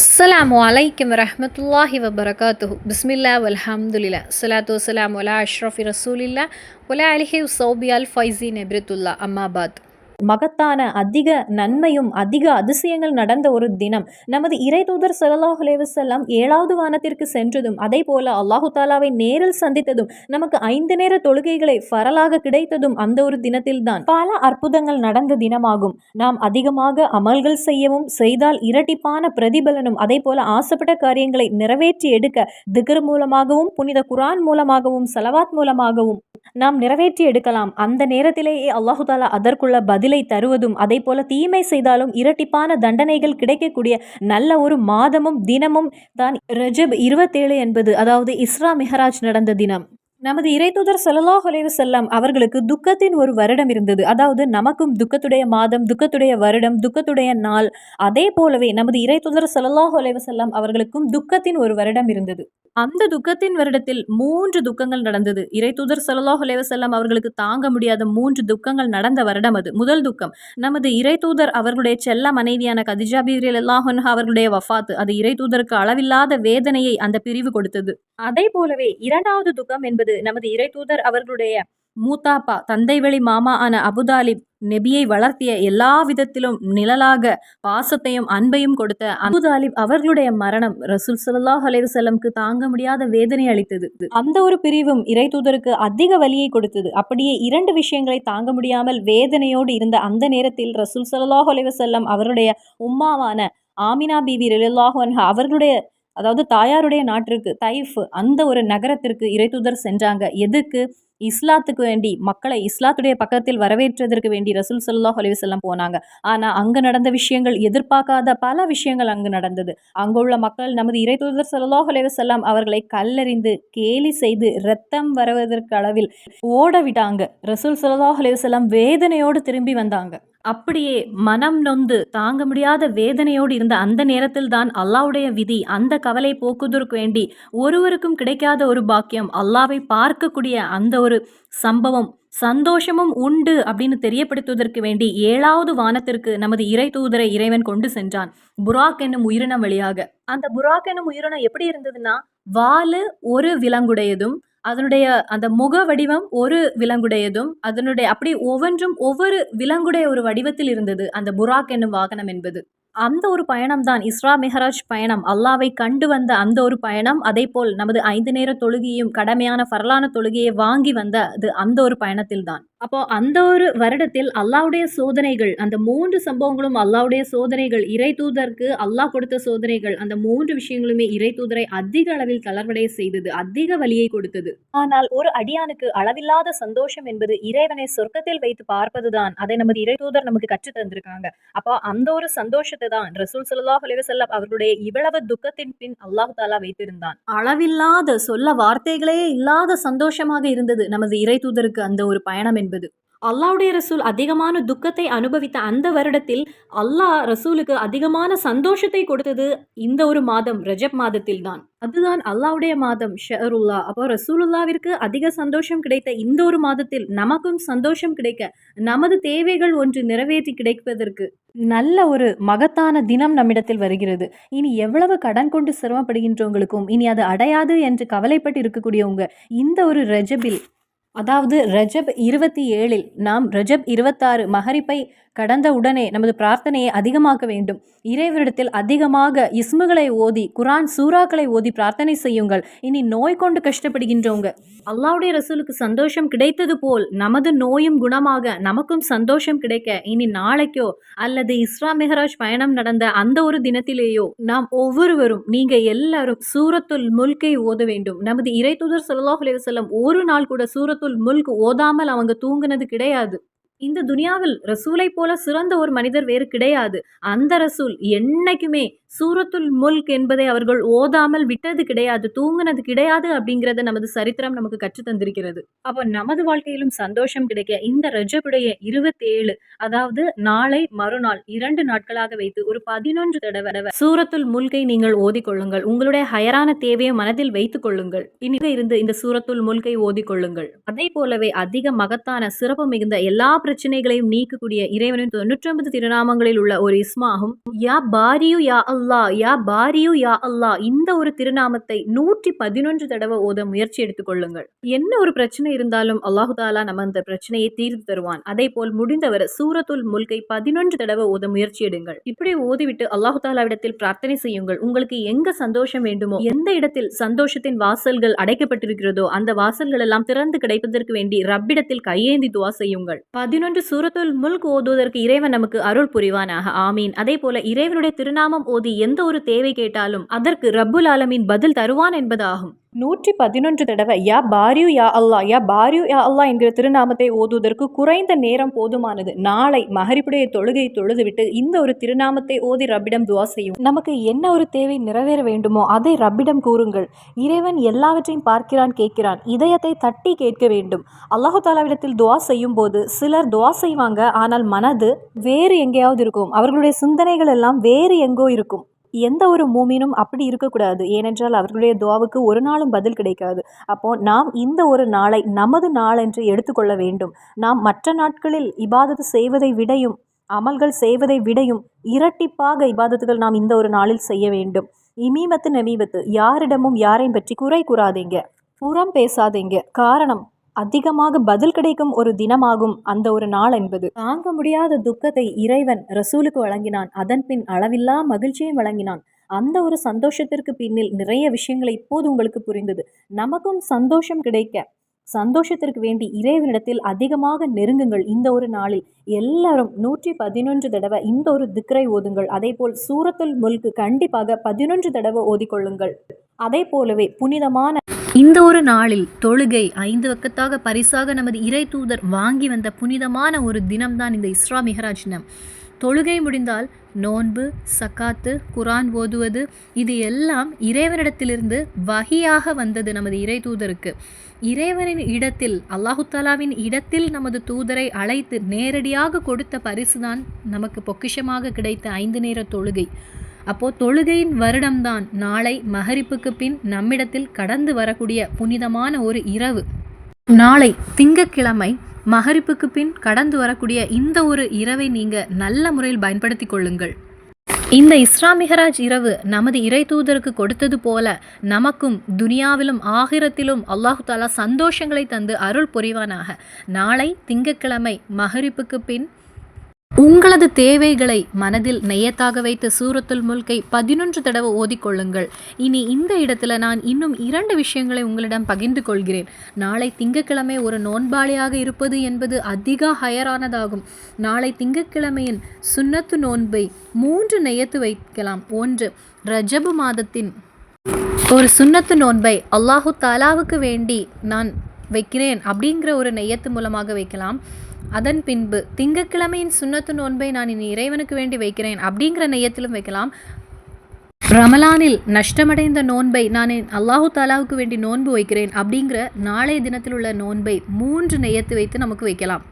السلام عليكم ورحمة الله وبركاته. بسم الله والحمد لله. صلاۃ والسلام على أشرف رسول الله ولا علیہ وصوبی الفیضی نبرت اللہ أما بعد. மகத்தான அதிக நன்மையும் அதிக அதிசயங்கள் நடந்த ஒரு தினம். நமது இறை தூதர் சல்லாஹ் அலைவசல்லாம் ஏழாவது வானத்திற்கு சென்றதும் அதே போல அல்லாஹு தாலாவை நேரில் சந்தித்ததும் நமக்கு ஐந்து நேர தொழுகைகளை பரலாக கிடைத்ததும் அந்த ஒரு தினத்தில்தான். பல அற்புதங்கள் நடந்த தினமாகும். நாம் அதிகமாக அமல்கள் செய்யவும் செய்தால் இரட்டிப்பான பிரதிபலனும் அதே போல ஆசைப்பட்ட காரியங்களை நிறைவேற்றி எடுக்க திகர் மூலமாகவும் புனித குரான் மூலமாகவும் சலவாத் மூலமாகவும் நாம் நிறைவேற்றி எடுக்கலாம். அந்த நேரத்திலேயே அல்லாஹு தாலா அதற்குள்ள பதில் தருவதும் அதே போல தீமை செய்தாலும் இரட்டிப்பான தண்டனைகள் கிடைக்கக்கூடிய நல்ல ஒரு மாதமும் தினமும் தான் ரஜப் இருபத்தேழு என்பது அதாவது இஸ்ரா மெஹராஜ் நடந்த தினம். நமது இறைத்தூதர் ஸல்லல்லாஹு அலைஹி செல்லம் அவர்களுக்கு துக்கத்தின் ஒரு வருடம் இருந்தது. அதாவது நமக்கும் துக்கத்துடைய மாதம் துக்கத்துடைய வருடம் துக்கத்துடைய நாள் அதே போலவே நமது இறைத்துதர் ஸல்லல்லாஹு அலைஹி செல்லம் அவர்களுக்கும் துக்கத்தின் ஒரு வருடம் இருந்தது. அந்த துக்கத்தின் வருடத்தில் மூன்று துக்கங்கள் நடந்தது. இறைத்தூதர் ஸல்லல்லாஹு அலைஹி செல்லம் அவர்களுக்கு தாங்க முடியாத மூன்று துக்கங்கள் நடந்த வருடம் அது. முதல் துக்கம் நமது இறைத்தூதர் அவர்களுடைய செல்ல மனைவியான கதிஜா பீரியல் அல்லாஹன் அவர்களுடைய வஃபாத்து. அது இறைத்தூதருக்கு அளவில்லாத வேதனையை அந்த பிரிவு கொடுத்தது. அதே போலவே இரண்டாவது துக்கம் என்பது நமது இறைத்தூதர் அவர்களுடைய மூத்தாப்பா தந்தைவெளி மாமா ஆன அபுதாலிப் நெபியை வளர்த்திய எல்லா விதத்திலும் நிழலாக பாசத்தையும் அன்பையும் கொடுத்த அபுதாலிப் அவர்களுடைய மரணம் ரசூல் சல்லாஹ் அலைவசல்லம்க்கு தாங்க முடியாத வேதனை அளித்தது. அந்த ஒரு பிரிவும் இறை தூதருக்கு அதிக வலியை கொடுத்தது. அப்படியே இரண்டு விஷயங்களை தாங்க முடியாமல் வேதனையோடு இருந்த அந்த நேரத்தில் ரசூல் சல்லாஹ் அலைவசல்லம் அவருடைய உம்மாவான ஆமினா பிபி ரிலாஹன் அவர்களுடைய அதாவது தாயாருடைய நாட்டிற்கு தைஃப் அந்த ஒரு நகரத்திற்கு இறைத்துதர் சென்றாங்க. எதுக்கு? இஸ்லாத்துக்கு வேண்டி மக்களை இஸ்லாத்துடைய பக்கத்தில் வரவேற்றதற்கு வேண்டி ரசூல் சல்லாஹ் அலிவசல்லாம் போனாங்க. ஆனால் அங்கே நடந்த விஷயங்கள் எதிர்பார்க்காத பல விஷயங்கள் அங்கு நடந்தது. அங்குள்ள மக்கள் நமது இறைத்தூதர் சல்லாஹ் அலிவசல்லாம் அவர்களை கல்லறிந்து கேலி செய்து ரத்தம் வருவதற்கு அளவில் ஓட விட்டாங்க ரசூல் சல்லாஹ் அலிவசல்லாம் வேதனையோடு திரும்பி வந்தாங்க. அப்படியே மனம் நொந்து தாங்க முடியாத வேதனையோடு இருந்த அந்த நேரத்தில் தான் அல்லாவுடைய விதி அந்த கவலை போக்குவதற்கு வேண்டி ஒருவருக்கும் கிடைக்காத ஒரு பாக்கியம் அல்லாவை பார்க்கக்கூடிய அந்த ஒரு சம்பவம் சந்தோஷமும் உண்டு அப்படின்னு தெரியப்படுத்துவதற்கு வேண்டி ஏழாவது வானத்திற்கு நமது இறை தூதரை இறைவன் கொண்டு சென்றான். புராக் என்னும் உயிரினம் வழியாக. அந்த புராக் என்னும் உயிரினம் எப்படி இருந்ததுன்னா வாலு ஒரு விலங்குடையதும் அதனுடைய அந்த முக வடிவம் ஒரு விலங்குடையதும் அதனுடைய அப்படி ஒவ்வொன்றும் ஒவ்வொரு விலங்குடைய ஒரு வடிவத்தில் இருந்தது. அந்த புராக் என்னும் வாகனம் என்பது. அந்த ஒரு பயணம் தான் இஸ்ரா மெஹராஜ் பயணம். அல்லாவை கண்டு வந்த அந்த ஒரு பயணம் அதே போல் நமது ஐந்து நேர தொழுகையும் கடமையான ஃபரலான தொழுகையை வாங்கி வந்த அது அந்த ஒரு பயணத்தில் தான் அப்போ அந்த ஒரு வருடத்தில் அல்லாவுடைய சோதனைகள் அந்த மூன்று சம்பவங்களும் அல்லாவுடைய சோதனைகள் இறை தூதருக்கு அல்லாஹ் கொடுத்த சோதனைகள் அந்த மூன்று விஷயங்களுமே இறை தூதரை அதிக அளவில் தளர்வடைய செய்தது அதிக வலியை கொடுத்தது. ஆனால் ஒரு அடியானுக்கு அளவில்லாத சந்தோஷம் என்பது இறைவனை சொர்க்கத்தில் வைத்து பார்ப்பதுதான். அதை நமது இறை தூதர் நமக்கு கற்று தந்திருக்காங்க. அப்போ அந்த ஒரு சந்தோஷத்தை தான் ரசூல் சல்லாஹ் அலைவசல்லம் அவர்களுடைய இவ்வளவு துக்கத்தின் பின் அல்லாஹ் தாலா வைத்திருந்தான். அளவில்லாத சொல்ல வார்த்தைகளே இல்லாத சந்தோஷமாக இருந்தது நமது இறை தூதருக்கு அந்த ஒரு பயணம் என்பது. என்பது. அல்லாவுடைய ரசூல் அதிகமான துக்கத்தை அனுபவித்த அந்த வருடத்தில் அல்லாஹ் ரசூலுக்கு அதிகமான சந்தோஷத்தை கொடுத்தது இந்த ஒரு மாதம் ரஜப் மாதத்தில் தான். அதுதான் அல்லாவுடைய மாதம் ஷருல்லா அப்போ ரசூலுல்லாவிற்கு அதிக சந்தோஷம் கிடைத்த இந்த ஒரு மாதத்தில் நமக்கும் சந்தோஷம் கிடைக்க நமது தேவைகள் ஒன்று நிறைவேற்றி கிடைப்பதற்கு நல்ல ஒரு மகத்தான தினம் நம்மிடத்தில் வருகிறது. இனி எவ்வளவு கடன் கொண்டு சிரமப்படுகின்றவங்களுக்கும் இனி அது அடையாது என்று கவலைப்பட்டு இருக்கக்கூடியவங்க இந்த ஒரு ரஜபில் அதாவது ரஜப் இருபத்தி ஏழில் நாம் ரஜப் இருபத்தாறு மகரிப்பை கடந்த உடனே நமது பிரார்த்தனையை அதிகமாக்க வேண்டும். இறைவனிடத்தில் அதிகமாக இஸ்முகளை ஓதி குரான் சூறாக்களை ஓதி பிரார்த்தனை செய்யுங்கள். இனி நோய் கொண்டு கஷ்டப்படுகின்றவங்க அல்லாவுடைய ரசூலுக்கு சந்தோஷம் கிடைத்தது போல் நமது நோயும் குணமாக நமக்கும் சந்தோஷம் கிடைக்க இனி நாளைக்கோ அல்லது இஸ்ரா மெஹராஜ் பயணம் நடந்த அந்த ஒரு தினத்திலேயோ நாம் ஒவ்வொருவரும் நீங்க எல்லாரும் சூரத்துல் முல்கை ஓத வேண்டும். நமது இறை தூதர் சொல்லாஹ் செல்லம் ஒரு நாள் கூட சூரத்துல் முல்க் ஓதாமல் அவங்க தூங்குனது கிடையாது. இந்த துனியாவில் ரசூலை போல சிறந்த ஒரு மனிதர் வேறு கிடையாது. அந்த ரசூல் என்னைக்குமே சூரத்துல் முல்க் என்பதை அவர்கள் ஓதாமல் விட்டது கிடையாது தூங்குனது கிடையாது அப்படிங்கிறத நமது சரித்திரம் நமக்கு கற்று தந்திருக்கிறது. அப்போ நமது வாழ்க்கையிலும் சந்தோஷம் கிடைக்க இந்த ரஜபுடைய இருபத்தேழு அதாவது நாளை மறுநாள் இரண்டு நாட்களாக வைத்து ஒரு பதினொன்று தடவை சூரத்துல் முல்கை நீங்கள் ஓதிக்கொள்ளுங்கள். உங்களுடைய ஹயரான தேவையை மனதில் வைத்துக் கொள்ளுங்கள். இனிக இருந்து இந்த சூரத்துல் முல்கை ஓதிக்கொள்ளுங்கள். அதே போலவே அதிக மகத்தான சிறப்பு மிகுந்த எல்லா பிரச்சனைகளையும் நீக்கக்கூடிய இறைவனின் தொண்ணூற்றொன்பது திருநாமங்களில் உள்ள ஒரு இஸ்மாகும். யா பாரியு யா அல்லா யா பாரியு யா அல்லா இந்த ஒரு திருநாமத்தை நூற்றி பதினொன்று தடவை ஓத முயற்சி எடுத்துக்கொள்ளுங்கள் என்ன ஒரு பிரச்சனை இருந்தாலும் அல்லாஹு தாலா நம்ம அந்த பிரச்சனையை தீர்த்து தருவான். அதே போல் முடிந்தவர் சூரத்துல் முல்கை பதினொன்று தடவை ஓத முயற்சி எடுங்கள். இப்படி ஓதிவிட்டு அல்லாஹு தாலாவிடத்தில் பிரார்த்தனை செய்யுங்கள். உங்களுக்கு எங்க சந்தோஷம் வேண்டுமோ எந்த இடத்தில் சந்தோஷத்தின் வாசல்கள் அடைக்கப்பட்டிருக்கிறதோ அந்த வாசல்கள் எல்லாம் திறந்து கிடைப்பதற்கு வேண்டி ரப்பிடத்தில் கையேந்தி துவா செய்யுங்கள். பதினொன்று சூரத்துல் முல்க் ஓதுவதற்கு இறைவன் நமக்கு அருள் புரிவானாக. ஆமீன். அதே போல இறைவனுடைய திருநாமம் ஓதி எந்த ஒரு தேவை கேட்டாலும் அதற்கு ரப்புல் ஆலமின் பதில் தருவான் என்பதாகும். நூற்றி பதினொன்று தடவை யா பாரியு யா அல்லா யா பாரியு யா அல்லா என்கிற திருநாமத்தை ஓதுவதற்கு குறைந்த நேரம் போதுமானது. நாளை மகரிப்புடைய தொழுகை தொழுதுவிட்டு இந்த ஒரு திருநாமத்தை ஓதி ரப்பிடம் துவா செய்யும். நமக்கு என்ன ஒரு தேவை நிறைவேற வேண்டுமோ அதை ரப்பிடம் கூறுங்கள். இறைவன் எல்லாவற்றையும் பார்க்கிறான் கேட்கிறான். இதயத்தை தட்டி கேட்க வேண்டும். அல்லாஹு தாலாவிடத்தில் துவா செய்யும் போது சிலர் துவா செய்வாங்க ஆனால் மனது வேறு எங்கேயாவது இருக்கும். அவர்களுடைய சிந்தனைகள் எல்லாம் வேறு எங்கோ இருக்கும். எந்த ஒரு மூமினும் அப்படி இருக்கக்கூடாது. ஏனென்றால் அவர்களுடைய துவாவுக்கு ஒரு நாளும் பதில் கிடைக்காது. அப்போ நாம் இந்த ஒரு நாளை நமது நாளென்று எடுத்துக்கொள்ள வேண்டும். நாம் மற்ற நாட்களில் இபாதத்து செய்வதை விடையும் அமல்கள் செய்வதை விடையும் இரட்டிப்பாக இபாதத்துகள் நாம் இந்த ஒரு நாளில் செய்ய வேண்டும். இமீமத்து நமீமத்து யாரிடமும் யாரையும் பற்றி குறை கூறாதீங்க. புறம் பேசாதீங்க. காரணம் அதிகமாக பதில் கிடைக்கும் ஒரு தினமாகும் அந்த ஒரு நாள் என்பது. தாங்க முடியாத துக்கத்தை இறைவன் ரசூலுக்கு வழங்கினான். அதன் பின் அளவில்லா மகிழ்ச்சியை வழங்கினான். அந்த ஒரு சந்தோஷத்திற்கு பின்னில் நிறைய விஷயங்களை இப்போது உங்களுக்கு புரிந்தது. நமக்கும் சந்தோஷம் கிடைக்க சந்தோஷத்திற்கு வேண்டி இறைவனிடத்தில் அதிகமாக நெருங்குங்கள். இந்த ஒரு நாளில் எல்லாரும் நூற்றி பதினொன்று தடவை இந்த ஒரு திக்ரை ஓதுங்கள். அதே போல் சூரத்துல் முல்கு கண்டிப்பாக பதினொன்று தடவை ஓதிக்கொள்ளுங்கள். அதே போலவே புனிதமான இந்த ஒரு நாளில் தொழுகை ஐந்து வக்கத்தாக பரிசாக நமது இறை தூதர் வாங்கி வந்த புனிதமான ஒரு தினம்தான் இந்த இஸ்ரா மிஹராஜ் தினம். தொழுகை முடிந்தால் நோன்பு சக்காத்து குரான் ஓதுவது இது எல்லாம் இறைவனிடத்திலிருந்து வகியாக வந்தது நமது இறை தூதருக்கு. இறைவனின் இடத்தில் அல்லாஹு தாலாவின் இடத்தில் நமது தூதரை அழைத்து நேரடியாக கொடுத்த பரிசுதான் நமக்கு பொக்கிஷமாக கிடைத்த ஐந்து நேர தொழுகை. அப்போ தொழுகையின் வருடம்தான் நாளை மகரிப்புக்கு பின் நம்மிடத்தில் கடந்து வரக்கூடிய புனிதமான ஒரு இரவு. நாளை திங்கக்கிழமை மகரிப்புக்கு பின் கடந்து வரக்கூடிய இந்த ஒரு இரவை நீங்கள் நல்ல முறையில் பயன்படுத்தி கொள்ளுங்கள். இந்த இஸ்ராமிகராஜ் இரவு நமது இறை தூதருக்கு கொடுத்தது போல நமக்கும் துனியாவிலும் ஆகிரத்திலும் அல்லாஹு தாலா சந்தோஷங்களை தந்து அருள் புரிவானாக. நாளை திங்கட்கிழமை மகரிப்புக்கு பின் உங்களது தேவைகளை மனதில் நெய்யத்தாக வைத்த சூரத்துல் முல்கை பதினொன்று தடவை ஓதிக்கொள்ளுங்கள். இனி இந்த இடத்துல நான் இன்னும் இரண்டு விஷயங்களை உங்களிடம் பகிர்ந்து கொள்கிறேன். நாளை திங்கட்கிழமை ஒரு நோன்பாளியாக இருப்பது என்பது அதிக ஹயரானதாகும். நாளை திங்கட்கிழமையின் சுன்னத்து நோன்பை மூன்று நெய்யத்து வைக்கலாம். ஒன்று ரஜபு மாதத்தின் ஒரு சுன்னத்து நோன்பை அல்லாஹு தாலாவுக்கு வேண்டி நான் வைக்கிறேன் அப்படிங்கிற ஒரு நெய்யத்து மூலமாக வைக்கலாம். அதன் பின்பு திங்கட்கிழமையின் சுண்ணத்து நோன்பை நான் இனி இறைவனுக்கு வேண்டி வைக்கிறேன் அப்படிங்கிற நெய்யத்திலும் வைக்கலாம். ரமலானில் நஷ்டமடைந்த நோன்பை நான் என் அல்லாஹு தாலாவுக்கு வேண்டி நோன்பு வைக்கிறேன் அப்படிங்கிற நாளைய தினத்தில் உள்ள நோன்பை மூன்று நெய்யத்து வைத்து நமக்கு வைக்கலாம்.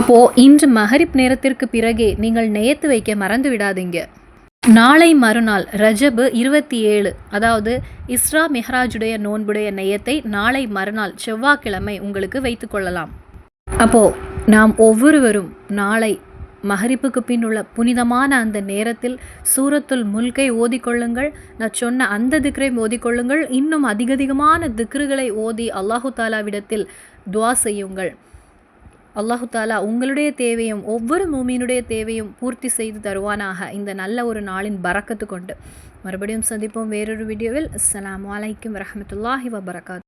அப்போது இன்று மஹரிப் நேரத்திற்கு பிறகே நீங்கள் நெய்யத்து வைக்க மறந்து விடாதீங்க. நாளை மறுநாள் ரஜபு இருபத்தி ஏழு அதாவது இஸ்ரா மெஹராஜுடைய நோன்புடைய நெய்யத்தை நாளை மறுநாள் செவ்வாய்க்கிழமை உங்களுக்கு வைத்துக்கொள்ளலாம் அப்போ நாம் ஒவ்வொருவரும் நாளை மகரிப்புக்கு பின் உள்ள புனிதமான அந்த நேரத்தில் சூரத்துல் முல்கை ஓதிக்கொள்ளுங்கள். நான் சொன்ன அந்த திக்ரை ஓதிக்கொள்ளுங்கள். இன்னும் அதிகதிகமான திக்ருகளை ஓதி அல்லாஹு தாலாவிடத்தில் துவா செய்யுங்கள். அல்லாஹு தாலா உங்களுடைய தேவையும் ஒவ்வொரு மூமியினுடைய தேவையும் பூர்த்தி செய்து தருவானாக இந்த நல்ல ஒரு நாளின் பறக்கத்து கொண்டு. மறுபடியும் சந்திப்போம் வேறொரு வீடியோவில். அஸ்லாம் வலைக்கம் வரமத்துல்லாஹி வபரகாத்.